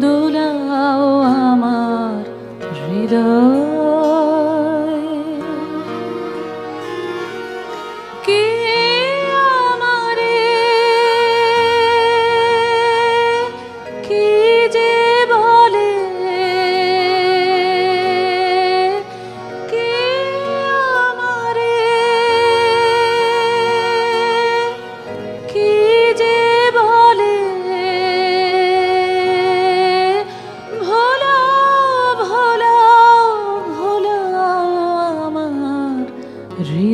দোলাও আমার হৃদয়।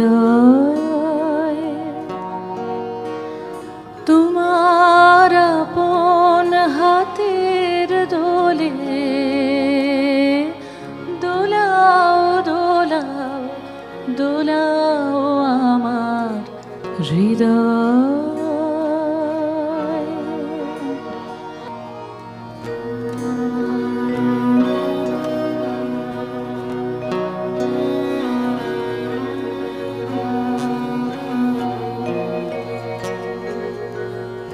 হৃদয়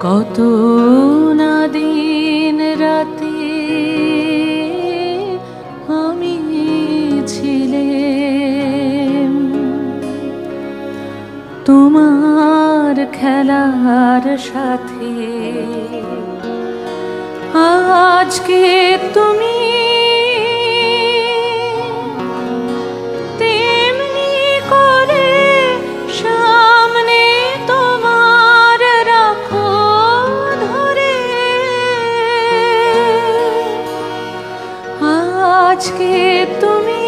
কত না দিন রাতে আমি ছিলে তোমার খেলার সাথে আজকে তুমি আজকে তুমি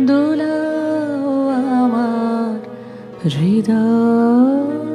দোলাও আমার হৃদয়।